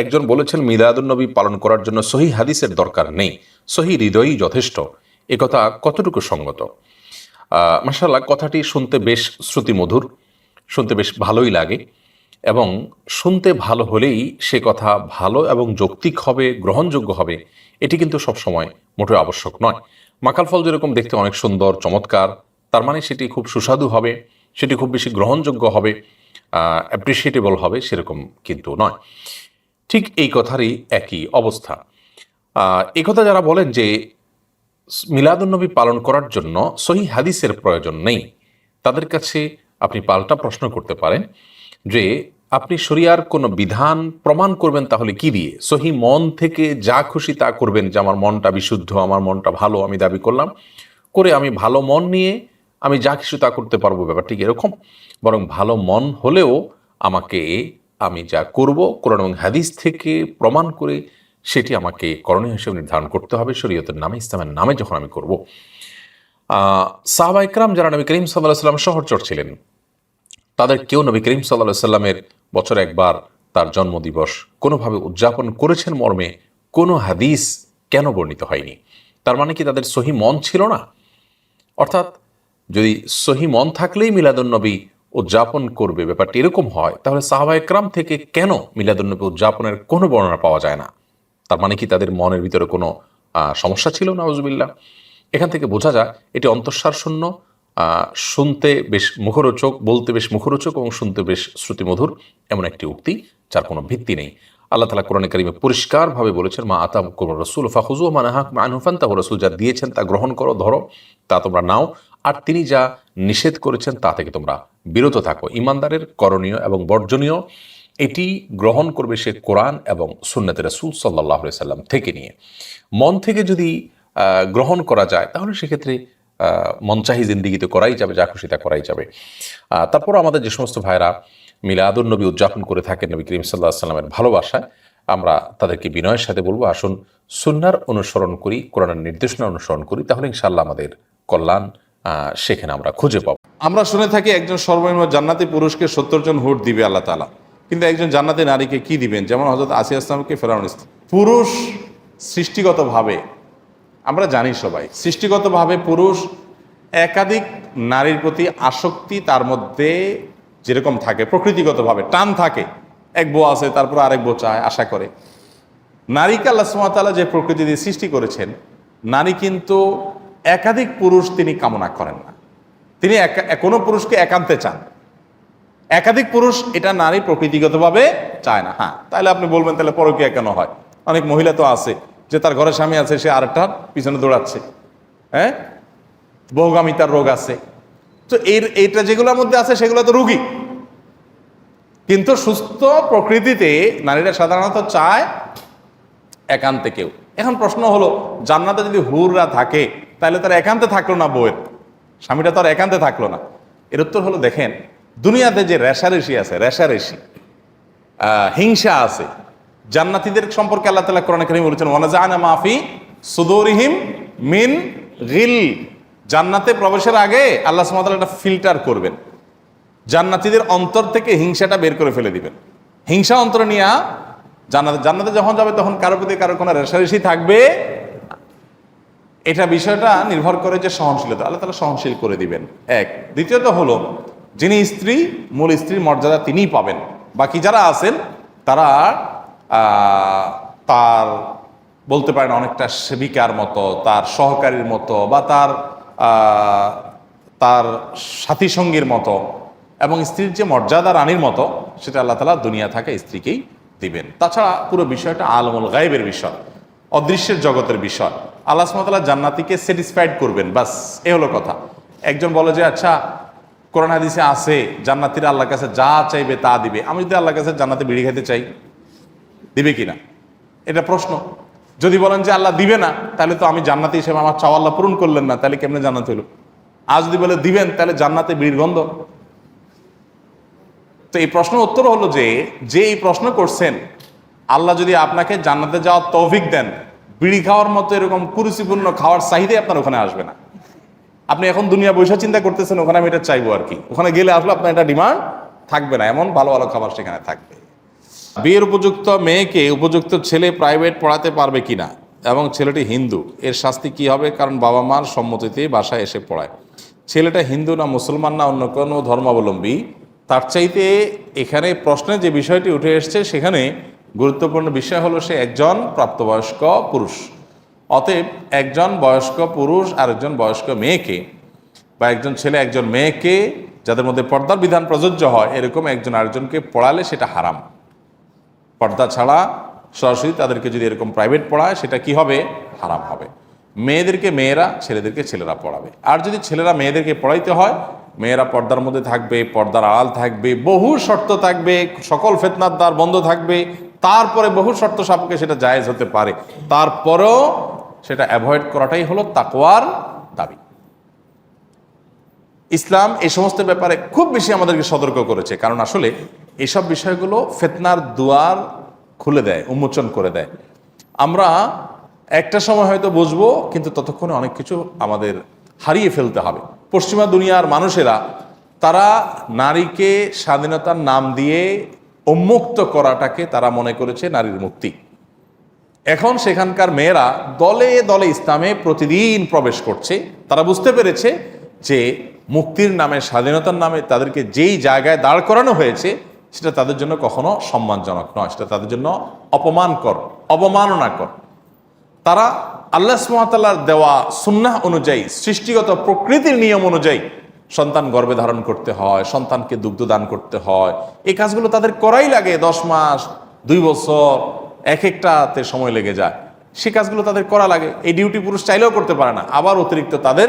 একজন বলেছেন, মিলাদুন্নবী পালন করার জন্য সহি হাদিসের দরকার নেই। সহি হৃদয়ই যথেষ্ট। একথা কতটুকু সঙ্গত? মাসাল্লাহ কথাটি শুনতে বেশ শ্রুতিমধুর, শুনতে বেশ ভালোই লাগে এবং শুনতে ভালো হলেই সে কথা ভালো এবং যৌক্তিক হবে, গ্রহণযোগ্য হবে, এটি কিন্তু সবসময় মোটেও আবশ্যক নয়। মাকাল ফল যেরকম দেখতে অনেক সুন্দর, চমৎকার, তার মানে সেটি খুব সুস্বাদু হবে, সেটি খুব বেশি গ্রহণযোগ্য হবে অ্যাপ্রিসিয়েটেবল হবে, সেরকম কিন্তু নয়। ঠিক এই কথারই একই অবস্থা। এই কথা যারা বলেন যে মিলাদুন্নবী পালন করার জন্য সহি হাদিসের প্রয়োজন নেই, তাদের কাছে আপনি পাল্টা প্রশ্ন করতে পারেন যে আপনি শরিয়ার কোনো বিধান প্রমাণ করবেন তাহলে কি দিয়ে? সহি মন থেকে যা খুশি তা করবেন যে আমার মনটা বিশুদ্ধ, আমার মনটা ভালো, আমি দাবি করলাম, করে আমি ভালো মন নিয়ে আমি যা কিছু তা করতে পারব ব্যাপারটি এরকম? বরং ভালো মন হলেও আমাকে আমি যা করব, কোরআন এবং হাদিস থেকে প্রমাণ করে সেটি আমাকে করণীয় হিসেবে নির্ধারণ করতে হবে। শরীয়তের নামে, ইসলামের নামে যখন আমি করব। সাহবা ইকরাম যারা নবী করিম সাল্লাহ সাল্লাম শহরচর ছিলেন, তাদের কেউ নবী করিম সাল্লাহ সাল্লামের বছর একবার তার জন্মদিবস কোনোভাবে উদযাপন করেছেন মর্মে কোনো হাদিস কেন বর্ণিত হয়নি? তার মানে কি তাদের সহি মন ছিল না? অর্থাৎ যদি সহি মন থাকলেই মিলাদুন্নবী উদযাপন করবে, ব্যাপারটি এরকম হয়, তাহলে সাহাবা একরাম থেকে কেন মিলাদুন্নবী উদযাপনের কোনো বর্ণনা পাওয়া যায় না? তার মানে কি তাদের মনের ভিতরে কোনো সমস্যা ছিল? না নওয়াজবিল্লা এখান থেকে বোঝা যায়, এটি অন্তঃসার শূন্য শুনতে বেশ মুখরোচক, বলতে বেশ মুখরোচক এবং শুনতে বেশ শ্রুতিমধুর এমন একটি উক্তি, যার কোনো ভিত্তি নেই। আল্লাহ তালা কোরআন করিমে পরিষ্কারভাবে বলেছেন, মা আতাম কোন রসুল ফাহুজু মানাহাক মানহুফান তা রসুল যা দিয়েছেন তা গ্রহণ করো, ধরো, তা তোমরা নাও, আর তিনি যা নিষেধ করেছেন তা থেকে তোমরা বিরত থাকো। ইমানদারের করণীয় এবং বর্জনীয়, এটি গ্রহণ করবে সে কোরআন এবং সুন্নতে রসুল সাল্লাহ সাল্লাম থেকে নিয়ে। মন থেকে যদি গ্রহণ করা যায়, তাহলে সেক্ষেত্রে মনচাহি জিন্দিগিতে করাই যাবে, যা খুশি তা করাই যাবে। তারপর আমাদের যে সমস্ত ভাইরা মিলাদুল নবী উদযাপন করে থাকেন নবী করিম সাল্লাহ সাল্লামের ভালোবাসায়, আমরা তাদেরকে বিনয়ের সাথে বলব, আসুন সুন্নার অনুসরণ করি, কোরআনের নির্দেশনা অনুসরণ করি, তাহলে ইনশাল্লাহ আমাদের কল্যাণ সেখানে আমরা খুঁজে পাবো। আমরা শুনে থাকি একজন সর্বনিম্ন জান্নাতি পুরুষকে সত্তর জন হুট দিবে আল্লাহ তালা কিন্তু একজন জান্নাতি নারীকে কি দিবেন? যেমন হজরত আসিয়া ইসলামকে ফেরাউন ইসলাম। পুরুষ সৃষ্টিগতভাবে আমরা জানি সবাই সৃষ্টিগতভাবে পুরুষ একাধিক নারীর প্রতি আসক্তি তার মধ্যে যেরকম থাকে প্রকৃতিগতভাবে টান থাকে। এক বউ আছে তারপর আরেক বউ চায় আশা করে। নারীকে আল্লাহ সুমাতালা যে প্রকৃতি দিয়ে সৃষ্টি করেছেন নারী কিন্তু একাধিক পুরুষ তিনি কামনা করেন না। তিনি কোনো পুরুষকে একান্তে চান। একাধিক পুরুষ এটা নারী প্রকৃতিগতভাবে চায় না। হ্যাঁ তাহলে আপনি বলবেন তাহলে পরকীয়া কেন হয়? অনেক মহিলা তো আছে, যে তার ঘরে স্বামী আছে, সে আরেকটার পিছনে দৌড়াচ্ছে। হ্যাঁ? বহুগামিতার রোগ আছে। তো এর, এইটা যেগুলোর মধ্যে আছে, সেগুলো তো রুগী। কিন্তু সুস্থ প্রকৃতিতে নারীরা সাধারণত চায় একান্তে কেউ। এখন প্রশ্ন হলো, জান্নাতে যদি হুররা থাকে তাহলে তার একান্তে থাকল না বউয়ের। স্বামীটা তো আর একান্তে থাকল না। এর উত্তর হলো, দেখেন, দুনিয়াতে যে রেশারেশি আছে রেশারেশি হিংসা আছে, জান্নাতিদের সম্পর্কে আল্লাহ তালা কোরআন করিম বলেছেন ওয়ানাজানা মাফি সুদরিহিম মিন গিল। জান্নাতে প্রবেশের আগে আল্লাহ সুমাতাল একটা ফিল্টার করবেন। জান্নাতিদের অন্তর থেকে হিংসাটা বের করে ফেলে দিবেন। হিংসা অন্তর নিয়ে জান্নাতে জান্নাতে যখন যাবে তখন কারোর প্রতি কারোর কোনো রেশারেশি থাকবে এটা বিষয়টা নির্ভর করে যে সহনশীলতা, আল্লাহ তালা সহনশীল করে দিবেন। এক। দ্বিতীয়ত হলো, যিনি স্ত্রী, মূল স্ত্রীর মর্যাদা তিনিই পাবেন। বাকি যারা আছেন, তারা তার বলতে পারেন অনেকটা সেবিকার মতো, তার সহকারীর মতো বা তার তার সাথী সঙ্গীর মতো এবং স্ত্রীর যে মর্যাদা রানীর মতো, সেটা আল্লাহ তালা দুনিয়া থাকে স্ত্রীকেই দিবেন। তাছাড়া পুরো বিষয়টা আলমুল গায়েবের বিষয়। অদৃশ্যের জগতের বিষয়। আল্লাহ সুমতাল্লাহ জান্নাতিকে স্যাটিসফাইড করবেন, বাস, এ হলো কথা। একজন বলে যে আচ্ছা কোরআন হাদিসে আছে, জান্নাতিরা আল্লাহর কাছে যা চাইবে তা দিবে। আমি যদি আল্লাহর কাছে জান্নাতে বিড়ি খাইতে চাই, দিবে কিনা এটা প্রশ্ন। যদি বলেন যে, আল্লাহ দিবে না, তাহলে তো আমি জান্নাতি হিসেবে আমার চাওয়া আল্লাহ পূরণ করলেন না, তাহলে কেমনে জান্নাত হইল? আর যদি বলে, দিবেন, তাহলে জান্নাতে বিড়ির গন্ধ? তো এই প্রশ্ন উত্তর হলো যে যে এই প্রশ্ন করছেন আল্লাহ যদি আপনাকে জান্নাতে যাওয়ার তৌফিক দেন, বিড়ি খাওয়ার মতো এরকম কুরুচিপূর্ণ খাওয়ার চাহিদাই আপনার ওখানে আসবে না। আপনি এখন দুনিয়া বৈশা চিন্তা করতেছেন, ওখানে আমি এটা চাইব আর কি। ওখানে গেলে আসলে আপনার এটা ডিমান্ড থাকবে না, এমন ভালো ভালো খাবার সেখানে থাকবে। বিয়ের উপযুক্ত মেয়েকে উপযুক্ত ছেলে প্রাইভেট পড়াতে পারবে কিনা? এবং ছেলেটি হিন্দু, এর শাস্তি কি হবে? কারণ বাবা মার সম্মতিতে বাসায় এসে পড়ায়। ছেলেটা হিন্দু না মুসলমান না অন্য কোনো ধর্মাবলম্বী, তার চাইতে এখানে প্রশ্নে যে বিষয়টি উঠে এসছে, সেখানে গুরুত্বপূর্ণ বিষয় হলো সে একজন প্রাপ্তবয়স্ক পুরুষ। অতএব একজন বয়স্ক পুরুষ আর একজন বয়স্ক মেয়েকে বা একজন ছেলে, একজন মেয়েকে যাদের মধ্যে পর্দার বিধান প্রযোজ্য হয়, এরকম একজন আরেকজনকে পড়ালে সেটা হারাম। পর্দা ছাড়া সরাসরি তাদেরকে যদি এরকম প্রাইভেট পড়ায়, সেটা কি হবে? হারাম হবে। মেয়েদেরকে মেয়েরা, ছেলেদেরকে ছেলেরা পড়াবে। আর যদি ছেলেরা মেয়েদেরকে পড়াইতে হয় মেয়েরা পর্দার মধ্যে থাকবে, পর্দার আড়াল থাকবে, বহু শর্ত থাকবে, সকল ফেতনার দ্বার বন্ধ থাকবে, তারপরে বহু শর্ত সাপকে সেটা জায়েজ হতে পারে। তারপরেও সেটা অ্যাভয়েড করাটাই হলো তাকওয়ার দাবি। ইসলাম এই সমস্ত ব্যাপারে খুব বেশি আমাদেরকে সতর্ক করেছে, কারণ আসলে এসব বিষয়গুলো ফেতনার দুয়ার খুলে দেয়, উন্মোচন করে দেয়। আমরা একটা সময় হয়তো বুঝব, কিন্তু ততক্ষণে অনেক কিছু আমাদের হারিয়ে ফেলতে হবে। পশ্চিমা দুনিয়ার মানুষেরা তারা নারীকে স্বাধীনতার নাম দিয়ে উন্মুক্ত করাটাকে তারা মনে করেছে নারীর মুক্তি। এখন সেখানকার মেয়েরা দলে দলে ইসলামে প্রতিদিন প্রবেশ করছে। তারা বুঝতে পেরেছে যে মুক্তির নামে, স্বাধীনতার নামে তাদেরকে যেই জায়গায় দাঁড় করানো হয়েছে, সেটা তাদের জন্য কখনো সম্মানজনক নয়, সেটা তাদের জন্য অপমানকর, অবমাননাকর। তারা আল্লাহ সুমাতাল্লার দেওয়া সুন্নাহ অনুযায়ী, সৃষ্টিগত প্রকৃতির নিয়ম অনুযায়ী সন্তান গর্ভে ধারণ করতে হয়, সন্তানকে দুগ্ধ দান করতে হয়। এই কাজগুলো তাদের করাই লাগে দশ মাস, দুই বছর, এক একটাতে সময় লেগে যায়। সে কাজগুলো তাদের করা লাগে। এই ডিউটি পুরুষ চাইলেও করতে পারে না। আবার অতিরিক্ত তাদের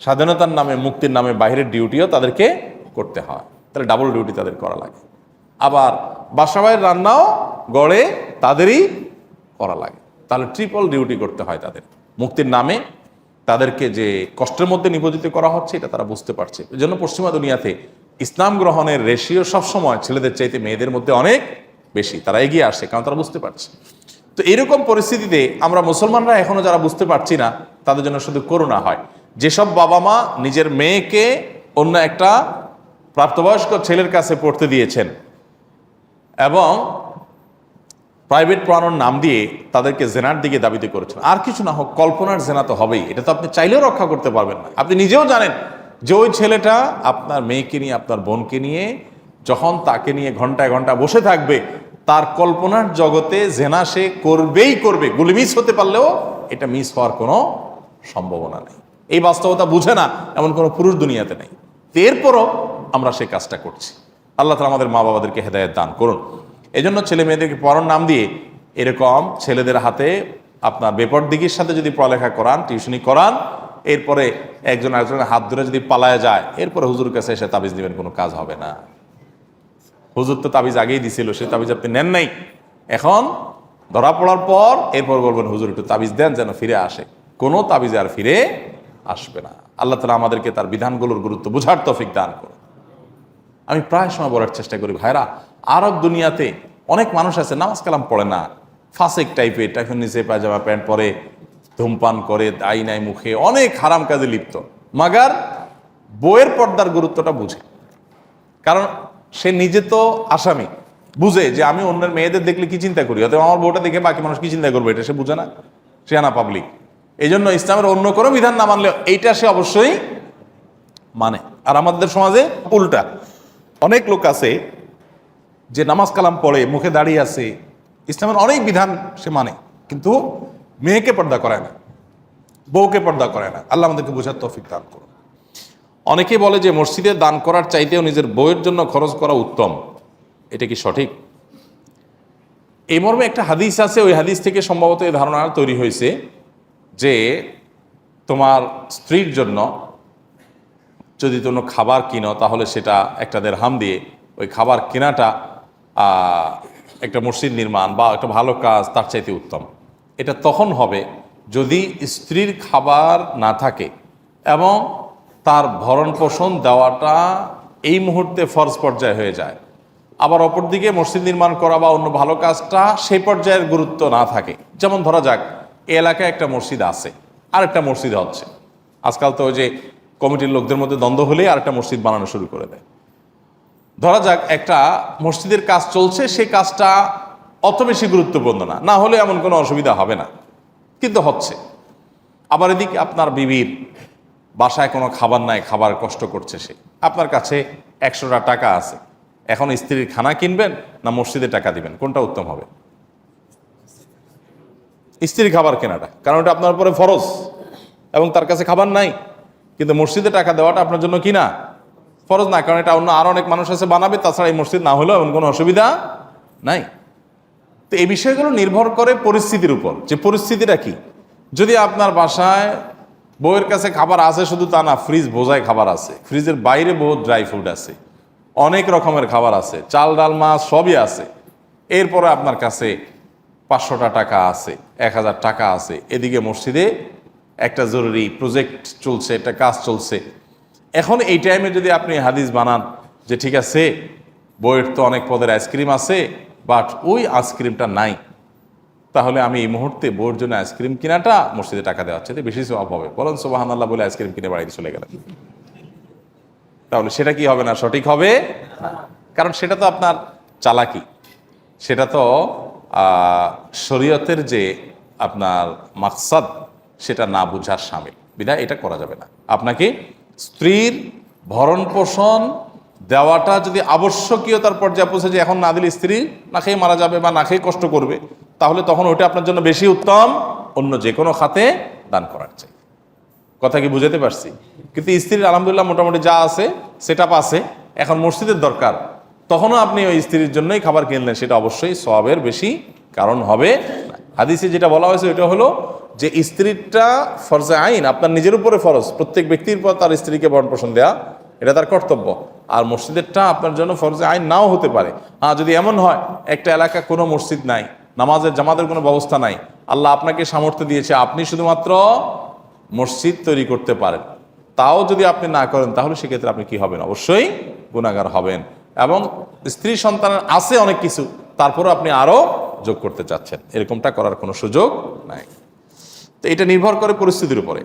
স্বাধীনতার নামে, মুক্তির নামে বাইরের ডিউটিও তাদেরকে করতে হয়। তাহলে ডাবল ডিউটি তাদের করা লাগে। আবার বাসাবাইয়ের রান্নাও গড়ে তাদেরই করা লাগে। তাহলে ট্রিপল ডিউটি করতে হয় তাদের। মুক্তির নামে তাদেরকে যে কষ্টের মধ্যে নিবেদিত করা হচ্ছে, এটা তারা বুঝতে পারছে। এই জন্য পশ্চিমা দুনিয়াতে ইসলাম গ্রহণের রেশিও সবসময় ছেলেদের চাইতে মেয়েদের মধ্যে অনেক বেশি। তারা এগিয়ে আসে, কারণ তারা বুঝতে পারছে। তো এরকম পরিস্থিতিতে আমরা মুসলমানরা এখনও যারা বুঝতে পারছি না, তাদের জন্য শুধু করোনা হয়। যেসব বাবা মা নিজের মেয়েকে অন্য একটা প্রাপ্তবয়স্ক ছেলের কাছে পড়তে দিয়েছেন এবং প্রাইভেট পড়ানোর নাম দিয়ে তাদেরকে জেনার দিকে দাবিতে করেছেন। আর কিছু না হোক, কল্পনার জেনা তো হবেই। এটা তো আপনি চাইলেও রক্ষা করতে পারবেন না। আপনি নিজেও জানেন যে ওই ছেলেটা আপনার মেয়েকে নিয়ে, আপনার বোনকে নিয়ে, যখন তাকে নিয়ে ঘন্টায় ঘণ্টা বসে থাকবে, তার কল্পনার জগতে জেনা সে করবেই করবে। গুলি মিস হতে পারলেও এটা মিস হওয়ার কোনো সম্ভাবনা নেই। এই বাস্তবতা বুঝে না এমন কোনো পুরুষ দুনিয়াতে নেই। এরপরও আমরা সেই কাজটা করছি। আল্লাহ তালা আমাদের মা বাবাদেরকে হেদায়ত দান করুন। এই জন্য ছেলে মেয়েদেরকে পড়ানোর নাম দিয়ে এরকম ছেলেদের হাতে আপনার বেপর দিকের সাথে যদি পড়ালেখা করান, টিউশনি করান, এরপরে একজন আরেকজনের হাত ধরে যদি পালায় যায়, এরপরে হুজুর কাছে এসে তাবিজ দিবেন, কোনো কাজ হবে না। হুজুর তো তাবিজ আগেই দিছিল, সে তাবিজ আপনি নেন নাই। এখন ধরা পড়ার পর এরপর বলবেন, হুজুর, একটু তাবিজ দেন যেন ফিরে আসে। কোনো তাবিজ আর ফিরে আসবে না। আল্লাহ তালা আমাদেরকে তার বিধানগুলোর গুরুত্ব বুঝার তফিক দান করুন। আমি প্রায় সময় বলার চেষ্টা করি ভাইরা আরব দুনিয়াতে অনেক মানুষ আছে, নামাজ কালাম পড়ে না। ফাঁসেক টাইপের টাইফের নিচে পায়জামা প্যান্ট পরে ধূমপান করে দাই নাই মুখে, অনেক হারাম কাজে লিপ্ত। মাগার বইয়ের পর্দার গুরুত্বটা বুঝে। কারণ সে নিজে তো আসামি, বুঝে যে আমি অন্যের মেয়েদের দেখলে কি চিন্তা করি? অথবা আমার বউটা দেখে বাকি মানুষ কি চিন্তা করবে, এটা সে বুঝে না। সে আনা পাবলিক এই জন্য ইসলামের অন্য কোনো বিধান না মানলে এইটা সে অবশ্যই মানে। আর আমাদের সমাজে উল্টা। অনেক লোক আছে যে নামাজ কালাম পড়ে, মুখে দাঁড়িয়ে আছে, ইসলামের অনেক বিধান সে মানে। কিন্তু মেয়েকে পর্দা করে না, বউকে পর্দা করে না। আল্লাহ আমাদেরকে বোঝার তৌফিক দান করুন। অনেকে বলে যে মসজিদে দান করার চাইতেও নিজের বউয়ের জন্য খরচ করা উত্তম। এটা কি সঠিক? এই মর্মে একটা হাদিস আছে, ওই হাদিস থেকে সম্ভবত এই ধারণা তৈরি হয়েছে যে তোমার স্ত্রীর জন্য যদি কোনো খাবার কিনো, তাহলে সেটা একটা দেড়হাম দিয়ে ওই খাবার কেনাটা একটা মসজিদ নির্মাণ বা একটা ভালো কাজ তার চাইতে উত্তম। এটা তখন হবে যদি স্ত্রীর খাবার না থাকে এবং তার ভরণ পোষণ দেওয়াটা এই মুহূর্তে ফরজ পর্যায়ে হয়ে যায়। আবার অপরদিকে মসজিদ নির্মাণ করা বা অন্য ভালো কাজটা সেই পর্যায়ের গুরুত্ব না থাকে। যেমন ধরা যাক এলাকায় একটা মসজিদ আছে আর একটা মসজিদ হচ্ছে। আজকাল তো ওই যে কমিটির লোকদের মধ্যে দ্বন্দ্ব হলেই আর একটা মসজিদ বানানো শুরু করে দেয়। ধরা যাক একটা মসজিদের কাজ চলছে সেই কাজটা অত বেশি গুরুত্বপূর্ণ না। না হলে এমন কোনো অসুবিধা হবে না। কিন্তু হচ্ছে। আবার এদিকে আপনার বিবির বাসায় কোনো খাবার নাই, খাবার কষ্ট করছে সে। আপনার কাছে একশোটা টাকা আছে। এখন স্ত্রীর খানা কিনবেন না মসজিদে টাকা দিবেন? কোনটা উত্তম হবে? স্ত্রীর খাবার কেনাটা। কারণ এটা আপনার উপরে ফরজ। এবং তার কাছে খাবার নাই। কিন্তু মসজিদে টাকা দেওয়াটা আপনার জন্য কি না ফরজ না কারণ এটা অন্য আরও অনেক মানুষ আছে বানাবে, তাছাড়া এই মসজিদ না হলেও এমন কোনো অসুবিধা নাই। তো এই বিষয়গুলো নির্ভর করে পরিস্থিতির উপর। যে পরিস্থিতিটা কি? যদি আপনার বাসায় বউয়ের কাছে খাবার আছে, শুধু তা না ফ্রিজ বোঝায় খাবার আছে। ফ্রিজের বাইরে বহুত ড্রাই ফ্রুট আছে। অনেক রকমের খাবার আছে। চাল, ডাল, মাছ সবই আছে। এরপরে আপনার কাছে পাঁচশোটা টাকা আছে, এক হাজার টাকা আছে। এদিকে মসজিদে একটা জরুরি প্রজেক্ট চলছে, একটা কাজ চলছে। এখন এই টাইমে যদি আপনি হাদিস বানান যে ঠিক আছে, বইয়ের তো অনেক পদের আইসক্রিম আছে বাট ওই আইসক্রিমটা নাই, তাহলে আমি এই মুহূর্তে বউয়ের জন্য আইসক্রিম কিনাটা মসজিদে টাকা দেওয়ার চাইতে বেশি সব হবে। বলেন সোবাহান বলে আইসক্রিম কিনে বাড়িতে চলে গেলেন। তাহলে সেটা কি হবে না? সঠিক হবে? কারণ সেটা তো আপনার চালাকি। সেটা তো শরীয়তের যে আপনার মাকসাদ, সেটা না বুঝার সামিল। বিধায় এটা করা যাবে না। আপনাকে স্ত্রীর ভরণ পোষণ দেওয়াটা যদি আবশ্যকীয়তার পর্যায়ে পৌঁছে যে এখন না দিলে স্ত্রী না খেয়ে মারা যাবে বা না খেয়ে কষ্ট করবে, তাহলে তখন ওইটা আপনার জন্য বেশি উত্তম, অন্য যে কোনো খাতে দান করার চাই। কথা কি বুঝাতে পারছি? কিন্তু স্ত্রীর আলহামদুলিল্লাহ মোটামুটি যা আছে সেটা আছে, এখন মসজিদের দরকার। তখনও আপনি ওই স্ত্রীর জন্যই খাবার কিনলেন, সেটা অবশ্যই সবের বেশি কারণ হবে হাদিসে যেটা বলা হয়েছে, ওইটা হলো যে স্ত্রীটা ফরজে আইন, আপনার নিজের উপরে ফরজ, প্রত্যেক ব্যক্তির পর তার স্ত্রীকে ভরণ পোষণ দেওয়া এটা তার কর্তব্য। আর মসজিদেরটা আপনার জন্য ফরজে আইন নাও হতে পারে। হ্যাঁ যদি এমন হয়, একটা এলাকা, কোনো মসজিদ নাই, নামাজের, জামাতের কোনো ব্যবস্থা নাই, আল্লাহ আপনাকে সামর্থ্য দিয়েছে, আপনি শুধুমাত্র মসজিদ তৈরি করতে পারেন। তাও যদি আপনি না করেন, তাহলে সেক্ষেত্রে আপনি কি হবেন? অবশ্যই গুণাগার হবেন। এবং স্ত্রী সন্তানের আছে অনেক কিছু, তারপরেও আপনি আরও যোগ করতে চাচ্ছেন। এরকমটা করার কোনো সুযোগ নাই। তো এটা নির্ভর করে পরিস্থিতির উপরে।